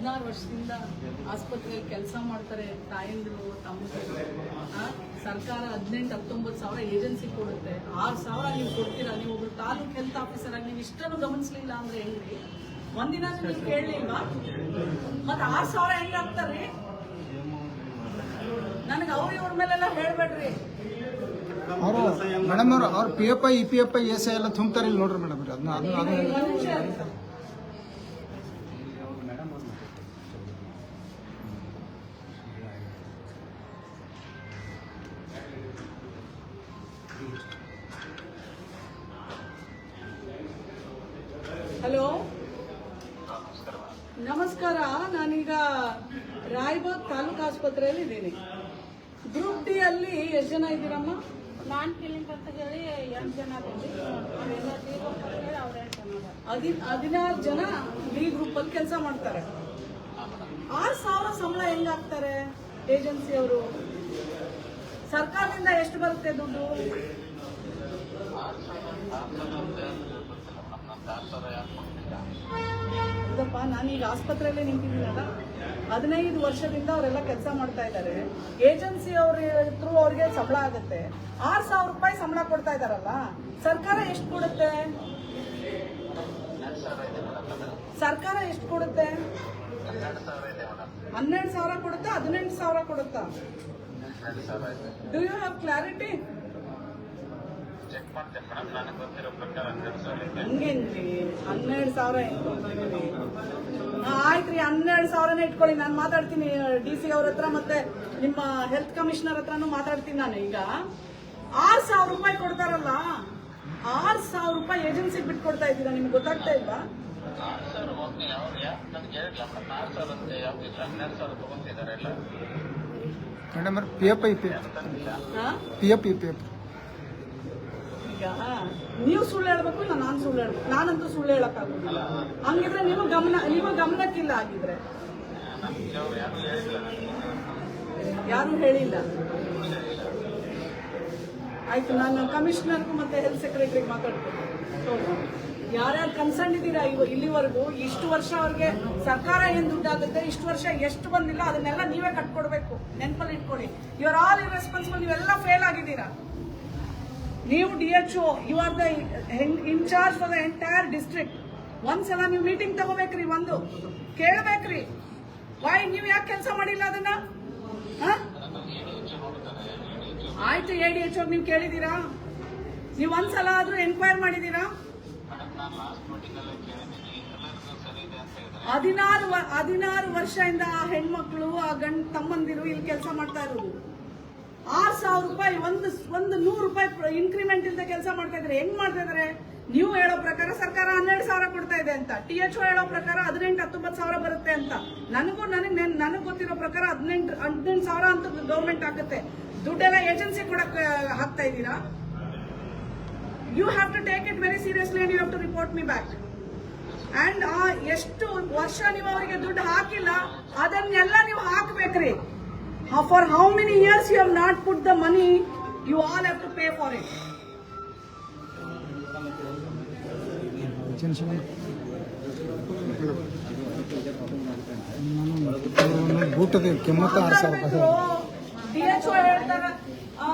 ಹದಿನಾರು ವರ್ಷದಿಂದ ಆಸ್ಪತ್ರೆಯಲ್ಲಿ ಕೆಲಸ ಮಾಡ್ತಾರೆ ತಾಯಂದಿರು ತಮ್ಮಂದಿರು. ಸರ್ಕಾರ ಹದಿನೆಂಟು ಹತ್ತೊಂಬತ್ತು ಸಾವಿರ ಏಜೆನ್ಸಿ ಕೊಡುತ್ತೆ. ಆರು ಸಾವಿರ ನೀವು ಕೊಡ್ತೀರಾ? ನೀವು ಒಬ್ರು ತಾಲೂಕು ಹೆಲ್ತ್ ಆಫೀಸರ್ ಆಗಿ ನೀವು ಇಷ್ಟನ್ನು ಗಮನಿಸ್ಲಿಲ್ಲ ಅಂದ್ರೆ ಹೆಂಗ್ರಿ ಒಂದಿನ ನೀವು ಕೇಳಲಿಲ್ವಾ? ಮತ್ತೆ ಆರು ಸಾವಿರ ಹೆಂಗಾಗ್ತಾರೆ? ನನಗೆ ಅವ್ರ ಇವ್ರ ಮೇಲೆಲ್ಲ ಹೇಳ್ಬೇಡ್ರಿ. ಅವರು ಮೇಡಮ್ ಅವ್ರು ಅವ್ರ P F I E P F I S I ಎಲ್ಲ ತುಂಬ್ತಾರೆ ಇಲ್ಲಿ ನೋಡ್ರಿ ಮೇಡಮ್ ಅದನ್ನ ಅದನ್ನ ನಮಸ್ಕಾರ. ನಾನೀಗ ರಾಯಬಾಗ್ ತಾಲೂಕು ಆಸ್ಪತ್ರೆಯಲ್ಲಿ ಇದ್ದೀನಿ. ಗ್ರೂಪ್ ಡಿ ಅಲ್ಲಿ ಎಷ್ಟು ಜನ ಇದ್ದೀರಮ್ಮ? ನಾನ್ ಕ್ಲಿನಿಕ್ ಅಂತ ಹೇಳಿ ಎಂಟು ಜನ. ಹದಿ ಹದಿನಾರು ಜನ ಡಿ ಗ್ರೂಪ್ ಅಲ್ಲಿ ಕೆಲಸ ಮಾಡ್ತಾರೆ. ಆರು ಸಾವಿರ ಸಂಬಳ ಹೆಂಗಾಗ್ತಾರೆ ಹಾಕ್ತಾರೆ ಏಜೆನ್ಸಿ ಅವರು? ಸರ್ಕಾರದಿಂದ ಎಷ್ಟು ಬರುತ್ತೆ ದುಡ್ಡು? ನಾನೀಗ ಆಸ್ಪತ್ರೆಯಲ್ಲೇ ನಿಂತಿದ್ದೀನಲ್ಲ, ಹದಿನೈದು ವರ್ಷದಿಂದ ಅವರೆಲ್ಲ ಕೆಲಸ ಮಾಡ್ತಾ ಇದ್ದಾರೆ. ಏಜೆನ್ಸಿ ಅವ್ರ ಥ್ರೂ ಅವ್ರಿಗೆ ಸಂಬಳ ಆಗುತ್ತೆ. ಆರು ಸಾವಿರ ರೂಪಾಯಿ ಸಂಬಳ ಕೊಡ್ತಾ ಇದಾರಲ್ಲ ಸರ್ಕಾರ ಎಷ್ಟು ಕೊಡುತ್ತೆ? ಸರ್ಕಾರ ಎಷ್ಟು ಕೊಡುತ್ತೆ? ಹನ್ನೆರಡು ಸಾವಿರ ಕೊಡುತ್ತಾ, ಹದಿನೆಂಟು ಸಾವಿರ ಕೊಡುತ್ತಾ? ಡೂ ಯು ಹ್ಯಾವ್ ಕ್ಲಾರಿಟಿ ಹಂಗೇನ್ರಿ? ಹನ್ನೆರಡು ಸಾವಿರ ಆಯ್ತ್ರಿ ಹನ್ನೆರಡು ಸಾವಿರನೇ ಇಟ್ಕೊಳ್ಳಿ. ನಾನು ಮಾತಾಡ್ತೀನಿ ಡಿ ಸಿ ಅವ್ರ ಹತ್ರ ಮತ್ತೆ ನಿಮ್ಮ ಹೆಲ್ತ್ ಕಮಿಷನರ್ ಹತ್ರನು ಮಾತಾಡ್ತೀನಿ ನಾನು ಈಗ. ಆರ್ ಸಾವಿರ ರೂಪಾಯಿ ಕೊಡ್ತಾರಲ್ಲ? ಆರ್ ಸಾವಿರ ರೂಪಾಯಿ ಏಜೆನ್ಸಿಗೆ ಬಿಟ್ಟು ಕೊಡ್ತಾ ಇದ್ದೀರಾ? ನಿಮ್ಗೆ ಗೊತ್ತಾಗ್ತಾ ಇಲ್ವಾ? Madam P F I P F P F E P F ಈಗ ನೀವು ಸುಳ್ಳು ಹೇಳ್ಬೇಕು ಇಲ್ಲ ನಾನು ಸುಳ್ಳು ಹೇಳ್ಬೇಕು. ನಾನಂತೂ ಸುಳ್ಳು ಹೇಳಕ್ಕಾಗೋದಿಲ್ಲ. ಹಂಗಿದ್ರೆ ನೀವು ಗಮನ ನೀವು ಗಮನಕ್ಕಿಲ್ಲ ಆಗಿದ್ರೆ ಯಾರು ಹೇಳಿಲ್ಲ. ಆಯ್ತು, ನಾನು ಕಮಿಷನರ್ಗೂ ಮತ್ತೆ ಹೆಲ್ತ್ ಸೆಕ್ರೆಟರಿಗೆ ಮಾತಾಡ್ತೀನಿ. ಯಾರ್ಯಾರು ಕನ್ಸರ್ನ್ ಇದ್ದೀರಾ ಇವ, ಇಲ್ಲಿವರೆಗೂ, ಇಷ್ಟು ವರ್ಷ ಅವ್ರಿಗೆ ಸರ್ಕಾರ ಏನ್ ದುಡ್ಡಾಗುತ್ತೆ, ಇಷ್ಟು ವರ್ಷ ಎಷ್ಟು ಬಂದಿಲ್ಲ, ಅದನ್ನೆಲ್ಲ ನೀವೇ ಕಟ್ಕೊಡ್ಬೇಕು. ನೆನಪಲ್ಲಿ ಇಟ್ಕೊಳ್ಳಿ. ಆರ್ ಆಲ್ ರೆಸ್ಪಾನ್ಸಿಬಲ್ ನೀವೆಲ್ಲ ಫೇಲ್ ಆಗಿದ್ದೀರಾ. ನೀವು D H O you are the in-charge for the entire district ಒಂದ್ಸಲ ನೀವು ಮೀಟಿಂಗ್ ತಗೋಬೇಕ್ರಿ ಒಂದು. ಕೇಳ್ಬೇಕ್ರಿ. ವೈ ನೀವು ಯಾಕೆ ಕೆಲಸ ಮಾಡಿಲ್ಲ ಅದನ್ನ? ಆಯ್ತು ಎ ಡಿ ಎಚ್ ಒ ನೀವು ಕೇಳಿದೀರಾ? ನೀವು ಒಂದ್ಸಲ ಆದ್ರೂ ಎನ್ಕ್ವೈರ್ ಮಾಡಿದೀರಾ? ಹದಿನಾರು ಹದಿನಾರು ವರ್ಷದಿಂದ ಆ ಹೆಣ್ಮಕ್ಳು, ಆ ಗಂಡ್ ತಮ್ಮಂದಿರು ಇಲ್ಲಿ ಕೆಲಸ ಮಾಡ್ತಾ ಇರೋದು. ಸಾವಿರ ರೂಪಾಯಿ, ಒಂದು ಒಂದು ನೂರು ರೂಪಾಯಿ ಇನ್ಕ್ರಿಮೆಂಟ್ ಇಲ್ಲದೆ ಕೆಲಸ ಮಾಡ್ತಾ ಇದ್ರೆ ಹೆಂಗ್ ಮಾಡ್ತಾ ಇದಾರೆ ನೀವು ಹೇಳೋ ಪ್ರಕಾರ ಸರ್ಕಾರ ಹನ್ನೆರಡು ಸಾವಿರ ಕೊಡ್ತಾ ಇದೆ ಅಂತ. ಟಿ ಎಚ್ ಒ ಹೇಳೋ ಪ್ರಕಾರ ಹದಿನೆಂಟು, ಹತ್ತೊಂಬತ್ತು ಸಾವಿರ ಬರುತ್ತೆ ಅಂತ. ನನಗೂ, ನನಗೆ ನನಗೆ ಗೊತ್ತಿರೋ ಪ್ರಕಾರ ಹದಿನೆಂಟು ಹದಿನೆಂಟು ಸಾವಿರ ಅಂತ ಗೌರ್ಮೆಂಟ್ ಆಗುತ್ತೆ. ದುಡ್ಡೆಲ್ಲ ಏಜೆನ್ಸಿ ಕೊಡಕ್ ಹಾಕ್ತಾ ಇದ್ದೀರಾ? You have to take it very seriously and you have to report me back and ಎಷ್ಟು ವರ್ಷ ನೀವು ಅವರಿಗೆ ದುಡ್ಡು ಹಾಕಿಲ್ಲ, ಅದನ್ನೆಲ್ಲ ನೀವು ಹಾಕ್ಬೇಕ್ರಿ. For how many years you have not put the money you all have to pay for it ಊಟದ ಕೆಮ್ಮತ್ತ ಆರು ಸಾವಿರ ರೂಪಾಯಿ ಡಿ ಎಚ್ ಒ ಹೇಳ್ತಾರ ಆ,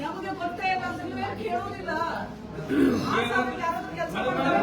ನಮಗೆ ಗೊತ್ತೇ ಇಲ್ಲ ಅಂತ ನೀವೇನ್ ಕೇಳೋದಿಲ್ಲ ಆ ಸಮಯಕ್ಕೆ ಯಾರಾದ್ರೂ ಕೆಲ್ಸ ಮಾಡ್ತಾರಾ?